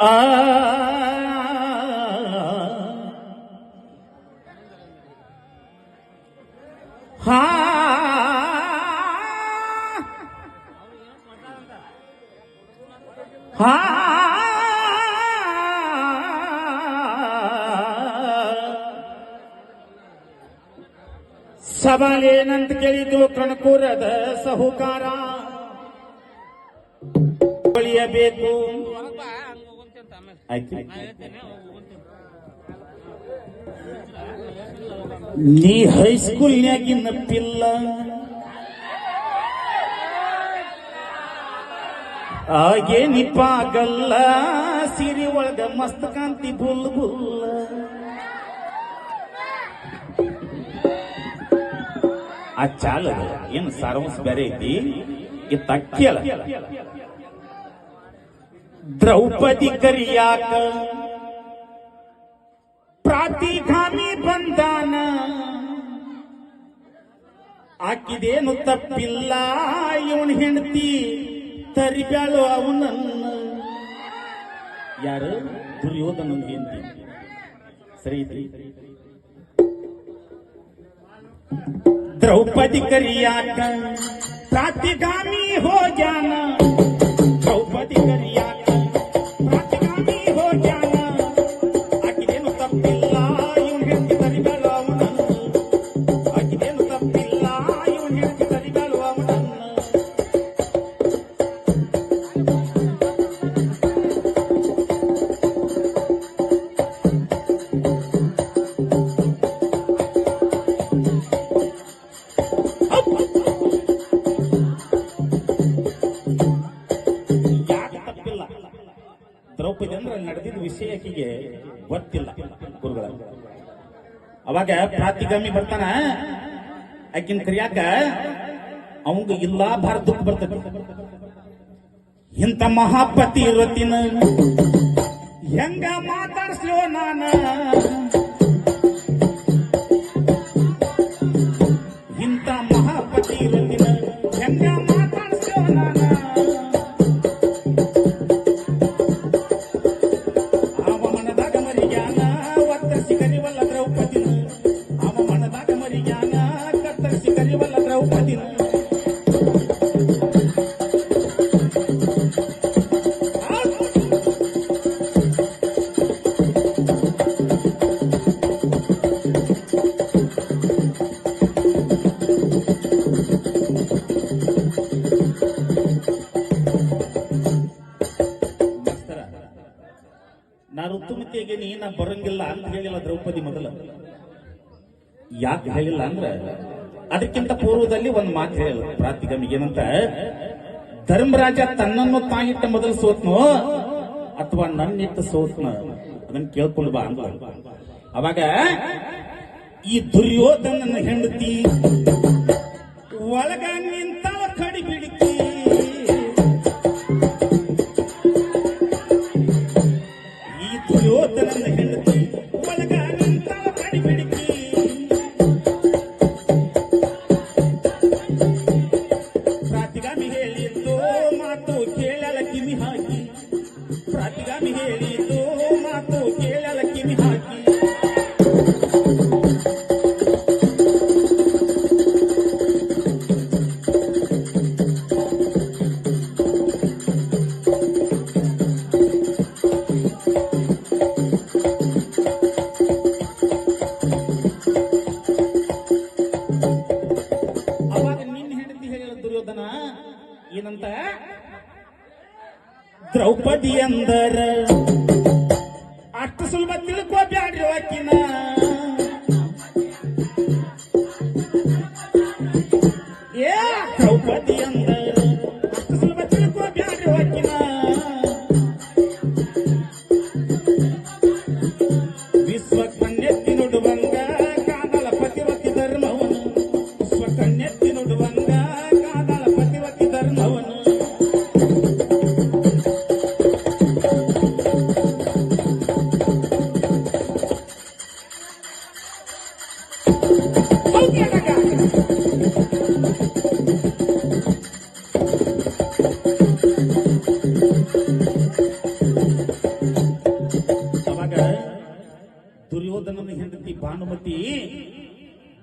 ಆ ಸವಾಲೇನಂತ ಕೇಳಿದ್ದು ಕಣಕೂರದ ಸಹುಕಾರ. ಬೇಕು ನೀ ಹೈಸ್ಕೂಲ್ನಾಗಿನ ಪಿಲ್ಲ. ಹಾಗೆ ನಿಪಾಗಲ್ಲ ಸಿರಿ ಒಳಗ ಮಸ್ತ್ ಕಾಂತಿ ಬುಲ್. ಬುಲ್ಲ ಆ ಚಾಲ ಏನು ಸಾರಾಂಶ ಬೇರೆ ಐತಿ? ಈ ತಕ್ಕಿಯಲ್ಲ ದ್ರೌಪದಿ ಕರಿಯಾಕ ಪ್ರಾತಿಗಾಮಿ ಬಂದಾನ. ಆಕಿದೇನು ತಪ್ಪಿಲ್ಲ, ಇವನ್ ಹೆಂಡತಿ ತರಿಬ್ಯಾಳು ಅವನನ್ನ. ಯಾರು? ದುರ್ಯೋಧನ ಹೆಂಡತಿ. ಸರಿ ಐತ್ರಿ ದ್ರೌಪದಿ ಕರಿಯಾಕ ಪ್ರಾತಿಗಾಮಿ ಹೋಗ್ಯಾನ ಗೊತ್ತಿಲ್ಲ ಗುರುಗಳ. ಅವಾಗ ಪ್ರಾತಿಗಾಮಿ ಬರ್ತಾನ, ಆಕಿನ ಕರಿಯಾಕ ಅವಂಗ ಇಲ್ಲ ಭಾರತಕ್ಕೆ ಬರ್ತದೆ. ಇಂಥ ಮಹಾಪತಿ ಇರುವತ್ತಿನ ಹೆಂಗ ಮಾತಾಡ್ಸ್ಲೋ ನಾನ? ಋತುಮತಿಗೆ ನಾ ಬರಂಗಿಲ್ಲ ಅಂತ ಹೇಳಿಲ್ಲ ದ್ರೌಪದಿ ಮೊದಲ. ಯಾಕೆ ಹೇಳಿಲ್ಲ ಅಂದ್ರ, ಅದಕ್ಕಿಂತ ಪೂರ್ವದಲ್ಲಿ ಒಂದು ಮಾತು ಹೇಳಿಲ್ಲ ಪ್ರಾತಿಗಮಿಗೆ ಏನಂತ, ಧರ್ಮರಾಜ ತನ್ನನ್ನು ತಾಯಿಟ್ಟ ಮೊದಲು ಸೋತ್ನು ಅಥವಾ ನನ್ನಿಟ್ಟ ಸೋತ್ನ? ಅದನ್ನ ಕೇಳ್ಕೊಂಡು ಬಾ ಅಂತ. ಅವಾಗ, ಈ ದುರ್ಯೋಧನ ಹೆಂಡತಿ ಒಳಗ ನಿಂತವ ದುರ್ಯೋಧನನ ಹೆಂಡತಿ ಪ್ರಾತಿಗಾಮಿ ಹೇಳಿದ್ದು ಮಾತು ಕೇಳಲ ಕಿವಿ ಹಾಕಿ. ಪ್ರಾತಿಗಾಮಿ ಹೇಳಿದ್ದು ದ್ರೌಪದಿ ಅಂದರ ಅಷ್ಟು ಸುಲಭ ತಿಳ್ಕೋಬ್ಯಾಡ್ರಿ ಆಕಿನ.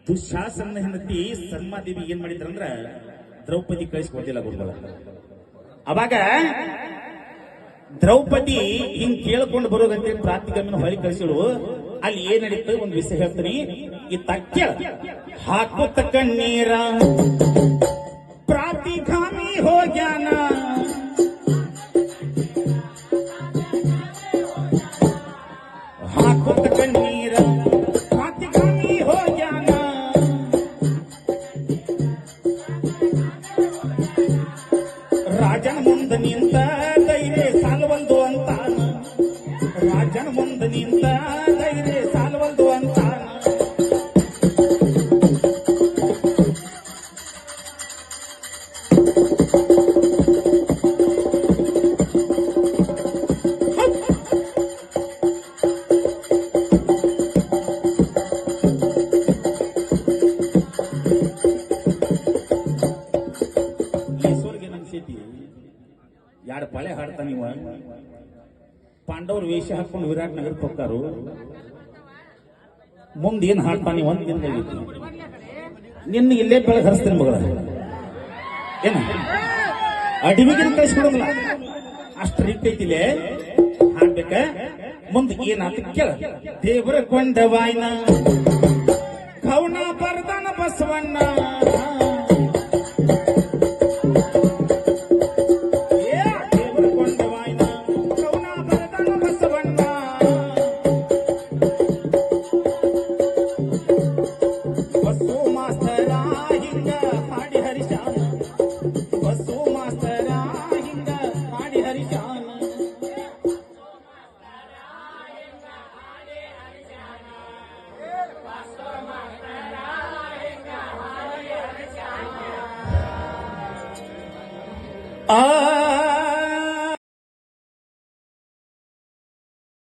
ದುಶಾಸನ ಹೆಂಡತಿ ಸನ್ಮಾದೇವಿ ಏನ್ ಮಾಡಿದ್ರಂದ್ರ ದ್ರೌಪದಿ ಕಳಿಸ್ಕೊಡ್ತಿಲ್ಲ ಗುರುಗಳ. ಅವಾಗ ದ್ರೌಪದಿ ಹಿಂಗ್ ಕೇಳ್ಕೊಂಡು ಬರೋದಂತೆ ಪ್ರಾತಿಗಮ್ಮನ ಹೊಳಿ ಕಳಿಸಿಳು ಅಲ್ಲಿ ಏನ್ ನಡೀತು? ಒಂದು ವಿಷಯ ಹೇಳ್ತೀನಿ. ಈ ತಕ್ಕ ಹಾಕುತ್ತ ಕಣ್ಣೀರ. ಪಾಂಡವ್ರ ವೇಷ ಹಾಕೊಂಡು ವಿರಾಟ್ ನಗರಕ್ಕೆ ಹೋಗ್ತಾರು? ಮುಂದೆ ಏನ್ ಹಾಡ್ತಾನೆ ಒಂದ್ ದಿನದಾಗೈತಿ ನಿನ್ನ ಇಲ್ಲೇ ಬೆಳೆ ಹರಿಸ್ತೀನಿ ಮಗಳ. ಏನ? ಅಡಿವಿಗಿನ ಕಳಿಸ್ಬಿಡೋದಿಲ್ಲ. ಅಷ್ಟು ರೀತಿ ಇಲ್ಲೇ ಹಾಡ್ಬೇಕ? ಮುಂದೆ ಏನಾತ ಕೇಳ. ದೇವರ ಕೊಂಡವಾಯ್ನ ಕೌಣ ಬರ್ದನ ಬಸವಣ್ಣ. Ah!